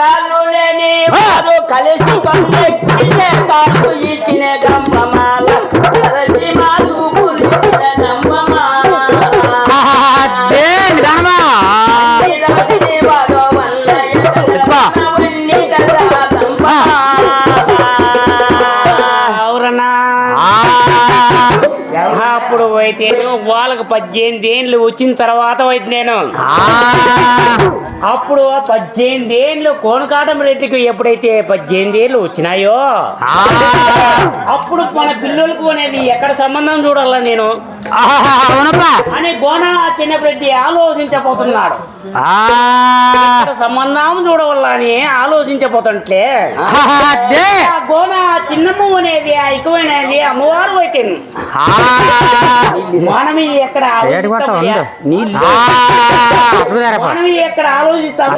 కాళ్ళు లేని వారు కలిసి కొండెక్కిన కాళ్ళు ఇచ్చిన పద్దెనిమిది ఏండ్లు వచ్చిన తర్వాత అయితే నేను. అప్పుడు ఆ పద్దెనిమిది ఏండ్లు కోనకాటం రెడ్డికి ఎప్పుడైతే పద్దెనిమిది ఏళ్ళు వచ్చినాయో అప్పుడు మన పిల్లలకు అనేది ఎక్కడ సంబంధం చూడాలా నేను? అని గోన చిన్నప్పటి ఆలోచించబోతున్నాడు. సంబంధం చూడవల్ల అని ఆలోచించబోతుంటే గోన చిన్నమ్మ అనేది ఎక్కువైనది అమ్మవారు అయితే ఆ, మనం ఎక్కడ ఏడు కొట్ట ఉంది ఆలోచిస్తామయ్యా? ఆ, అట్లుదారప్పా. మనం ఎక్కడ ఆలోచిస్తాము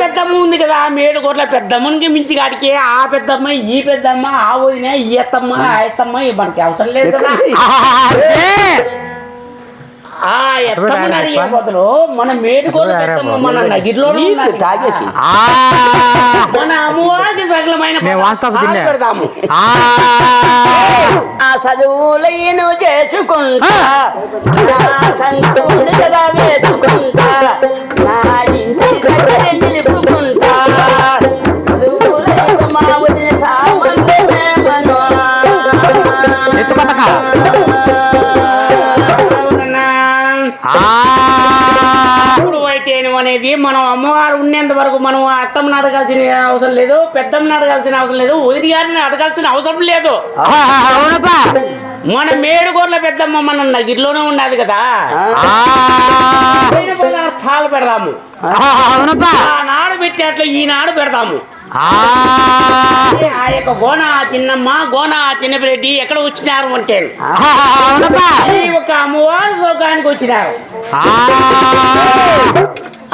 పెద్దమ్మ ఉంది కదా మేడు గోర్ల పెద్దమ్మనికి మించి కాడికి ఆ పెద్దమ్మ ఈ పెద్దమ్మ ఆ వదిన ఈ ఎత్తమ్మ ఆ ఎత్తమ్మ మనకి అవసరం లేదు కదా. బదులు మన నగిరిలో తాగేకి. అమ్మవారికి సగలమైన పెడతాము ఆ, ఆ చదువులైన చేసుకుంటా. సంతూలు కదా వేసుకుంటా. నా ఇంటి దగ్గర నిలుపుకుంటా. అయితే అనేది మనం అమ్మవారు ఉండేంత వరకు మనం అత్తమ్మని అడగాల్సిన అవసరం లేదు పెద్దమ్మని అడగాల్సిన అవసరం లేదు ఉదిరి గారిని అడగాల్సిన అవసరం లేదు. మన మేడుగోర్ల పెద్దమ్మ మన నగిరిలోనే ఉన్నది కదా. పదార్థాలు పెడదాము. నాడు పెట్టేట్లు ఈనాడు పెడతాము ఆ, యొక్క గోన చిన్నమ్మ గోన చిన్నపిరెడ్డి ఎక్కడ వచ్చినారు అంటే. ఒక అమ్మవారి సౌకానికి వచ్చినారు.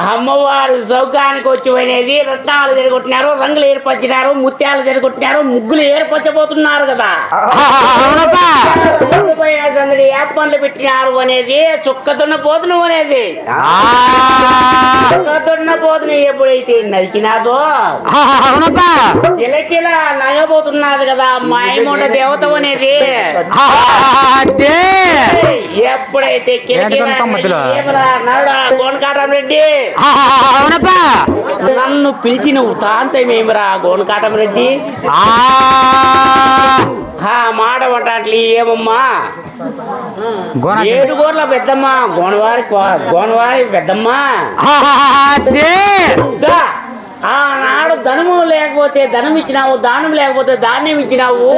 అమ్మవారి సౌకానికి వచ్చి అనేది రత్నాలు జరగొట్టినారు రంగులు ఏర్పరిచినారు ముత్యాలు జరగొట్టినారు ముగ్గులు ఏర్పరచబోతున్నారు కదా. సందడి ఏర్పన్లు పెట్టినారు అనేది చుక్కతున్న పోతును అనేది. చుక్కతున్న పోతును ఎప్పుడైతే నరికినాదో కిలకిల నగబోతున్నది కదా మాయమూట దేవత అనేది. ఎప్పుడైతే కిలకిల నరుడా గోనకాటం రెడ్డి? అవునప్పా. నన్ను పిలిచి నువ్వు తాంతమేమిరా గోనకాటం రెడ్డి? మాట పట్టాట్లి ఏమమ్మా? ఏడు గోర్ల పెద్దమ్మ గోనవారి గోనవారి పెద్దమ్మ. ఆనాడు ధనము లేకపోతే ధనం ఇచ్చినావు దానం లేకపోతే ధాన్యం ఇచ్చినావు.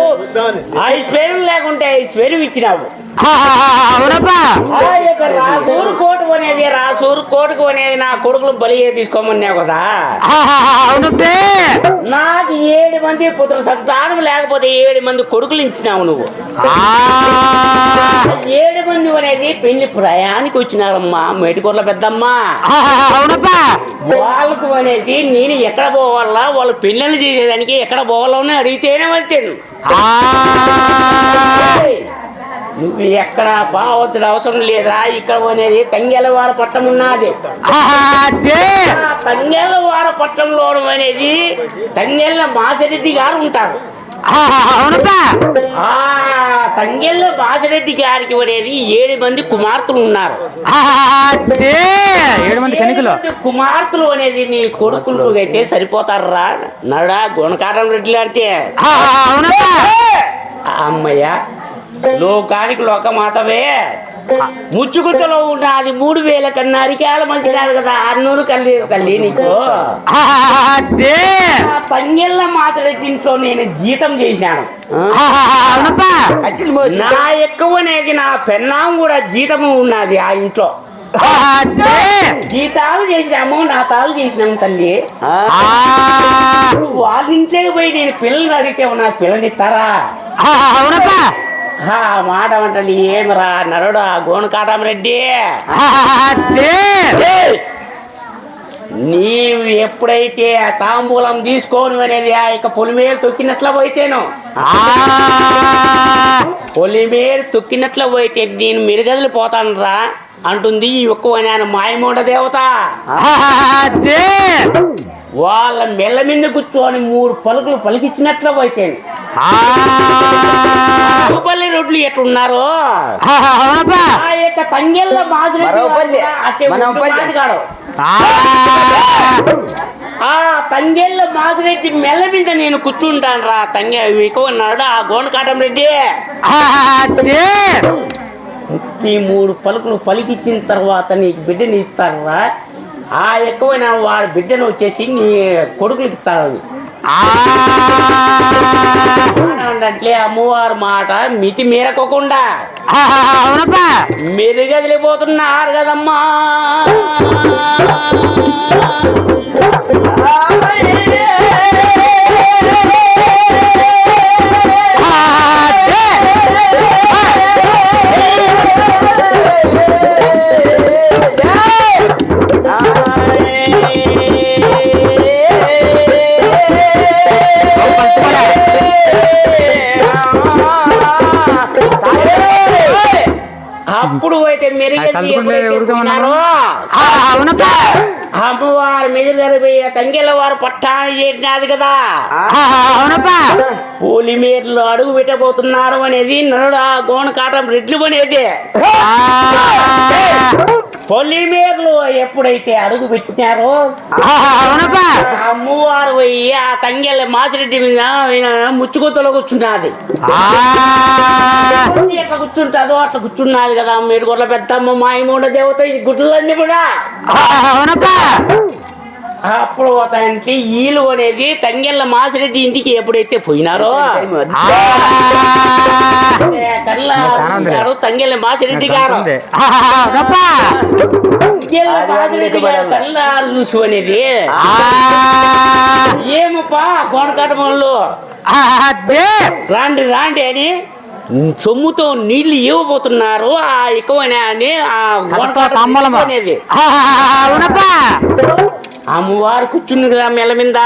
ఐశ్వర్యం లేకుంటే ఐశ్వర్యం ఇచ్చినావు. రాసూరు కోటు అనేది రాసూరు కోటుకు అనేది నా కొడుకులు బలి తీసుకోమన్నావు కదా. నాకు ఏడు మంది పుత్ర సంతానం లేకపోతే ఏడు మంది కొడుకులు ఇచ్చినావు నువ్వు. ఏడు మంది అనేది పెళ్ళి ప్రయాణికి వచ్చినారమ్మా మేటికూర్ల పెద్దమ్మ. వాళ్ళకు అనేది నేను ఎక్కడ పోవాలా? వాళ్ళు పెళ్ళిళ్ళు చేసేదానికి ఎక్కడ పోవాలో అని అడిగితేనే ఆ, నువ్వు ఎక్కడ పోవచ్చిన అవసరం లేదా ఇక్కడ అనేది తంగెలవార పట్టం ఉన్నది. తంగెలవార పట్టంలో అనేది తంగెళ్ళ మాసిరెడ్డి గారు ఉంటారు. తంగెళ్ళ మాసిరెడ్డి గారికి అనేది ఏడు మంది కుమార్తెలు ఉన్నారు. అదే. ఏడు మంది మంది కుమార్తెలు అనేది నీ కొడుకులు అయితే సరిపోతారా? నడా గుణకారం రెడ్డి అంటే. అవునప్పా. అమ్మయ్య లోకానికి లోకమాతవే. ముచ్చుకుత్తలో ఉన్నది మూడు వేల కన్నా అరికాల మంచిది కదా అన్నూరు కల్లి తల్లి నీకు. అదే. ఆ పంగెళ్ళ మాత్ర ఇంట్లో నేను జీతం చేశాను. అవునప్పా కట్టెలు మోసి నా ఎక్కువ అనేది నా పెన్నాం కూడా జీతము ఉన్నది ఆ ఇంట్లో. అదే జీతాలు చేసినాము నా తాలు చేసినాము తల్లి. వాళ్ళ ఇంట్లోకి పోయి నేను పిల్లలు అడిగితే పిల్లనిస్తారా అవునప్పా. ఆ మాట వంటలు ఏమిరా నరుడా గోనకాటమరెడ్డి అదే నీవు ఎప్పుడైతే ఆ తాంబూలం తీసుకోను అనేది ఆ యొక్క పొలిమేరు తొక్కినట్ల పోయితేను. పొలిమేరు తొక్కినట్ల పోయితే నేను మిరగదులు పోతాను రా అంటుంది ఈ ఒక్క ఆయన మాయమూడ దేవత. వాళ్ళ మెల్ల మీద కూర్చొని మూడు పలుకులు పలికిచ్చినట్లు పోతే ఆ, బాహుబలి రొడ్లు ఎట్లున్నారో? అవునప్పా ఆ యొక్క తంగెళ్ళ మాదిరి. ఆ, తంగెళ్ళ మాదిరెడ్డి మెల్ల మీద నేను కూర్చుంటాను రా తంగె. ఎక్కువన్నాడు ఆ గోనకాటం రెడ్డి. ఈ మూడు పలుకులు పలికిచ్చిన తర్వాత నీకు బిడ్డని ఇస్తారా ఆ ఎక్కువైన వాడి బిడ్డను వచ్చేసి నీ కొడుకులకి ఇస్తాడు. ఆ, అంటే అమ్మవారి మాట మితి మీరకోకుండా. మెరుగదిలిపోతున్నారు కదమ్మా. అవునప్పా. అమ్మవారి మెరుగదిపోయి తంగెల వారు పట్టాన్ని చేసినది కదా. అవునప్పా. పూలి మీర్లు అడుగు పెట్టబోతున్నారు అనేది నరుడు ఆ గోన కాటం రెడ్లు అనేది. పొలి మీర్లు ఎప్పుడైతే అడుగు పెట్టినారో ఆ అమ్మవారు పోయి ఆ తంగెల మాచిరెడ్డి మీద ఆయన ముచ్చుకొత్తలో కూర్చున్నది. ఎట్లా కూర్చుంటాదో అట్లా కూర్చున్నది కదా మీరు గొర్రెల పెద్దమ్మ మాయమూడ దేవత ఈ గుడ్లన్నీ కూడా. అప్పుడు అతనికి ఈలు అనేది తంగెళ్ళ మాసిరెడ్డి ఇంటికి ఎప్పుడైతే పోయినారో? కల్లా చాలా ఉంది. గారు తంగెళ్ళ మాసిరెడ్డి గారు. కల్లా లూసు అనేది. ఏమప్పా గోనకటమంలో అదే రాండి రాండి అని సొమ్ముతో నీళ్ళు ఇవ్వబోతున్నారు. ఆ ఎక్కువనే అని ఆ గోనకాటం అనేది. అమ్మవారు కూర్చుంది కదా మెల్ల మీద.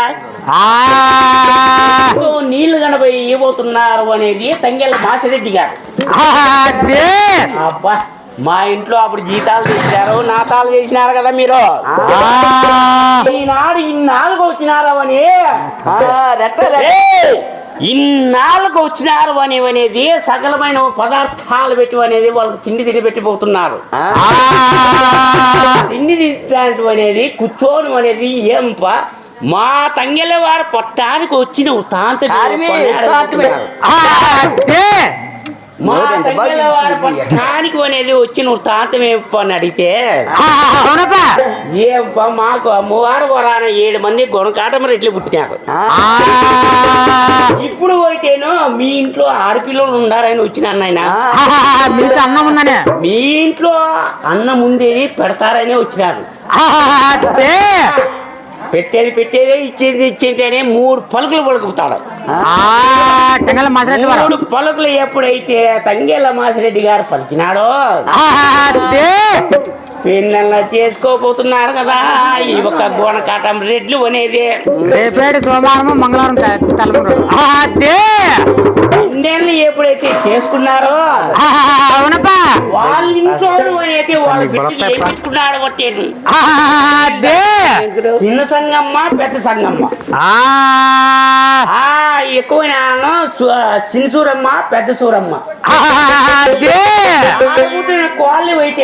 నీళ్ళు కనబోయి ఇవ్వబోతున్నారు అనేది తంగెళ్ళ మాసిరెడ్డి గారు. అబ్బా మా ఇంట్లో అప్పుడు జీతాలు చేసినారు నాతాలు చేసినారు కదా మీరు. ఈనాడు ఇన్నాళ్ళకు వచ్చినారు అని! ఇన్నాళ్ళకు వచ్చినారు అని అనేది సకలమైన పదార్థాలు పెట్టి అనేది వాళ్ళకి తిండి తిని పెట్టిపోతున్నారు. ఆ, తిండి తింటాంటి అనేది కూర్చోని అనేది ఏంప? మా తంగెళ్ళ వారు పట్టానికి వచ్చిన ఉతాంత పట్టానికి అనేది వచ్చిన ఉతాంతం ఏంప అని అడిగితే? ఏంప మాకు అమ్మవారు వరాన ఏడు మంది గుణకాటం రెట్లు పుట్టినారు. ఆ, ఇప్పుడు పోయితేను మీ ఇంట్లో ఆడపిల్లలు ఉండారని వచ్చిన అన్నయ్య మీకు అన్నం మీ ఇంట్లో అన్నం ఉండేది పెడతారని వచ్చినారు. పెట్టేది పెట్టేదే ఇచ్చేది ఇచ్చేది మూడు పలుకులు పలుకుతాడు. మూడు పలుకులు ఎప్పుడైతే తంగేళ్ళ మాసిరెడ్డి గారు పలికినాడో అదే పిల్లల్ని చేసుకోపోతున్నారు కదా. ఈ ఒక్క గోనకాటం రెడ్లు అనేది. రేపేటి సోమవారం మంగళవారం అదే! పిల్లల్ని ఎప్పుడైతే చేసుకున్నారో అవునప్పా. వాళ్ళ ఇంట్లో అనేది వాళ్ళ పెట్టుకున్నాడు కొట్టేది అదే! చిన్న సంగమ్మ పెద్ద సంగమ్మ. ఆ, ఆ ఎక్కువ చిన్న సూరమ్మ పెద్ద సూరమ్మ. అదే!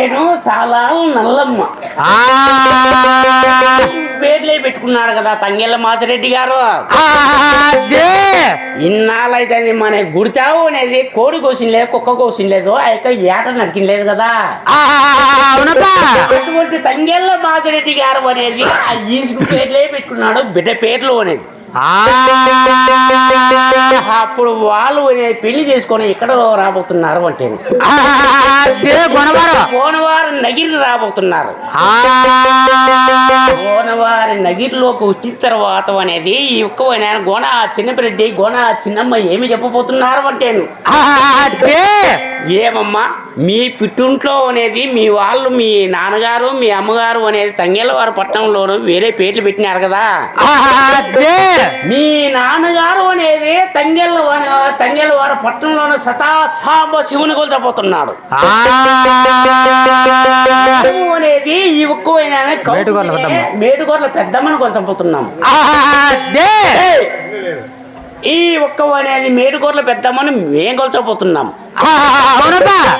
అయితేను చాలా నల్లమ్మ. పేర్లే పెట్టుకున్నాడు కదా తంగెళ్ళ మాసిరెడ్డి గారు. ఇన్నాళ్ళైతే మన గుడితావు అనేది కోడి కోసిన కుక్క కోసిన లేదు ఆ యొక్క ఏట నడికిన లేదు కదా. అటువంటి తంగెళ్ళ మాసిరెడ్డి గారు అనేది ఆ ఈసుకు పేర్లే పెట్టుకున్నాడు బిడ్డ పేర్లు అనేది. అప్పుడు వాళ్ళు పెళ్ళి చేసుకొని ఎక్కడ రాబోతున్నారు అంటే? పోనవారు నగిరి రాబోతున్నారు. ఆ, గోనవారి నగిరిలోకి వచ్చిన తర్వాత అనేది ఈ ఒక్క గోన చిన్నపిరెడ్డి గోన చిన్నమ్మ ఏమి చెప్పబోతున్నారు అంటేను అదే. ఏమమ్మా? మీ పిట్టుంట్లో అనేది మీ వాళ్ళు మీ నాన్నగారు మీ అమ్మగారు అనేది తంగేలవారి పట్టణంలోను వేరే పేర్లు పెట్టినారు కదా? తంగెళ్ళ తంగెళ్ళ వారి పట్టణంలోని సతాసాంబ శివుని కొలచబోతున్నాడు అనేది ఈ ఒక్కవైన మేటుగొర్ల పెద్దమ్మ. మేటుగొర్ల పెద్దమ్మని కొలచబోతున్నాం! ఈ ఒక్క అనేది మేటుగొర్ల పెద్దమ్మని మేం కొలచబోతున్నాం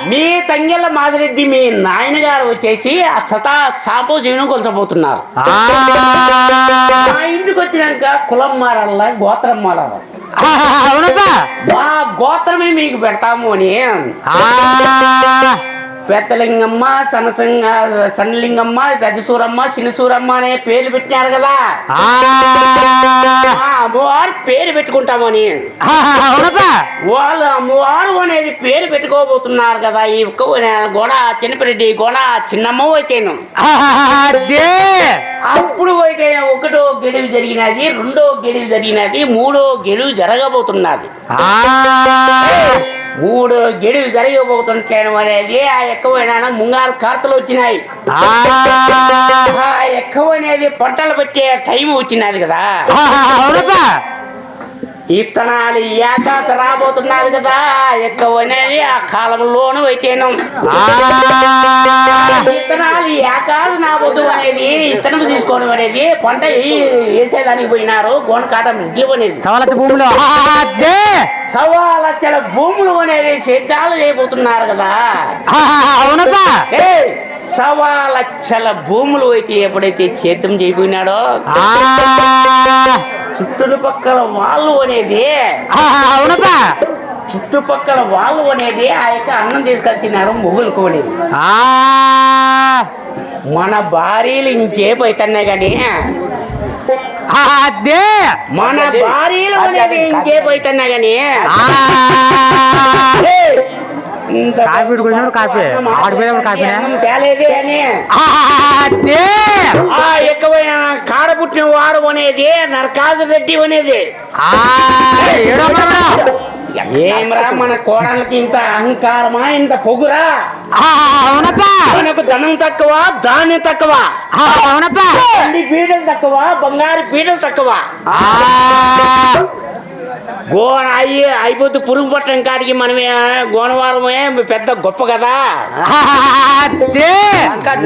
మీ తంగెళ్ళ మాదిరెడ్డి మీ నాయన గారు వచ్చేసి ఆ సతా సాపో జీవనం కొలచబోతున్నారు వచ్చినాక కులం మారాల గోత్రం మారాల? అవునప్పా మా గోత్రమే మీకు పెడతాము అని. పెద్దలింగమ్మ సన్నసింగ సన్నలింగమ్మ పెద్ద సూరమ్మ చిన్న సూరమ్మ అనే పేర్లు పెట్టినారు కదా. ఆ. అమ్మవారు పేరు పెట్టుకుంటామని వాళ్ళు అమ్మవారు అనేది పేరు పెట్టుకోబోతున్నారు కదా. ఈ గోడ చిన్నపిరెడ్డి గోడ చిన్నమ్మ అయితేను. అప్పుడు అయితే ఒకటో గెలువు జరిగినది రెండో గెలువు జరిగినది మూడో గెలువు జరగబోతున్నది. మూడో గెలువు జరగబోతుంటాను అనేది ఆ ఎక్కువైనా ముంగారు కార్తలు వచ్చినాయి. ఆ. ఎక్కువ అనేది పంటలు పెట్టే టైం వచ్చినది కదా. ఇత్తనాలు ఏకాత రాబోతున్నది కదా ఎక్కువ అనేది ఆ కాలంలోనూ అయితేను. ఇత్తనాలు ఏకాదు నాబోదు అనేది ఇత్తనం తీసుకోవడం అనేది పంట వేసేదానికి పోయినారు గోన కాటం అనేది సవలత భూమిలో. అదే. సవా లక్షల భూములు అనేది సిద్ధాలు చేయబోతున్నారు కదా. అవునప్పా. సవా లక్షల భూములు అయితే ఎప్పుడైతే చేతం చేయబోయినాడో చుట్టుపక్కల వాళ్ళు అనేది చుట్టుపక్కల వాళ్ళు అనేది ఆ యొక్క అన్నం తీసుకొచ్చినారు మొగులు కోనేది మన భార్యలు ఇంచేపు అవుతున్నాయి కానీ అదే. మన భార్యలు అనేది ఇంచేపు అవుతున్నాయి కానీ కాఫీ పెట్టుకున్నాడు కాఫీ. ఆడిపోయినప్పుడు కాఫీనే? ఎక్కువైన కాడపుట్టిన వాడు అనేది నరకాజు రెడ్డి అనేది. ఏమరా మన కోడలకి ఇంత అహంకారమా ఇంత పొగురా? అవునప్పా. మనకు ధనం తక్కువ ధాన్యం తక్కువ. అవునప్పా. పీటలు తక్కువ బంగారు పీటలు తక్కువ. గోన అయ్యి అయిపోతే పురుగు పట్టం కాడికి మనమే గోనవారమే పెద్ద గొప్ప కదా. అదే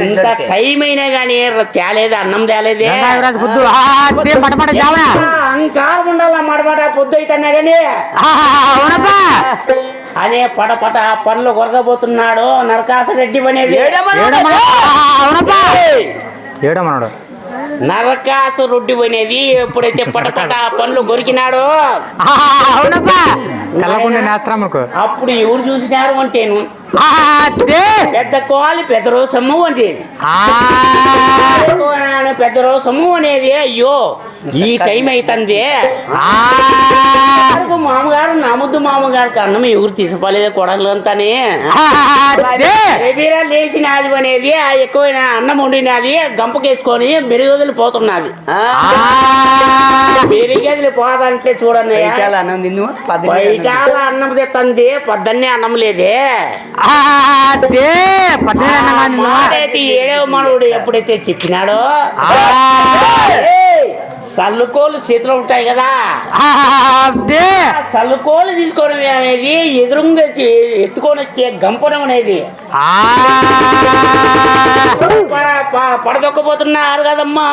ఇంత టైం అయినా కానీ తేలేదు అన్నం తేలేదే. అదే అహంకారం ఉండాల మడమట పొద్దు అయితేనే కానీ అనే పడపట పనులు కొరగబోతున్నాడు నరకాస రెడ్డి అనేది ఏడమన్నాడు? నరకాసు రెడ్డి అనేది ఎప్పుడైతే పటపట పనులు కొరికినాడో అవునప్పా కళ్ళకుండా నేత్రం మనకు అప్పుడు ఎవరు చూసినారు అంటేను అదే. పెద్ద కోలి పెద్ద రోసమ్ము అంటే పెద్ద రోసమ్ము అనేది అయ్యో. ఈ టైం అవుతుంది మామగారు మామగారు నా ముద్దు మామగారికి అన్నం ఎవరు తీసుకోలేదే కొడలు అంతానే అదే రేపీరా అనేది ఆ ఎక్కువైన అన్నం వండినది గంపకేసుకొని మెరుగదులు పోతున్నది. మెరుగదులు పోదంటే చూడండి. అన్నం తిందు బయట అన్నం తెత్తంది పొద్దున్నే అన్నం లేదే. ఏడవ మనవుడు ఎప్పుడైతే చెప్పినాడో. సల్లుకోలు చేతిలో ఉంటాయి కదా. అదే సల్లుకోలు తీసుకోవడం అనేది ఎదురుగా ఎత్తుకొని వచ్చే గంపడం అనేది. పడదొక్కపోతున్నారు కదమ్మా.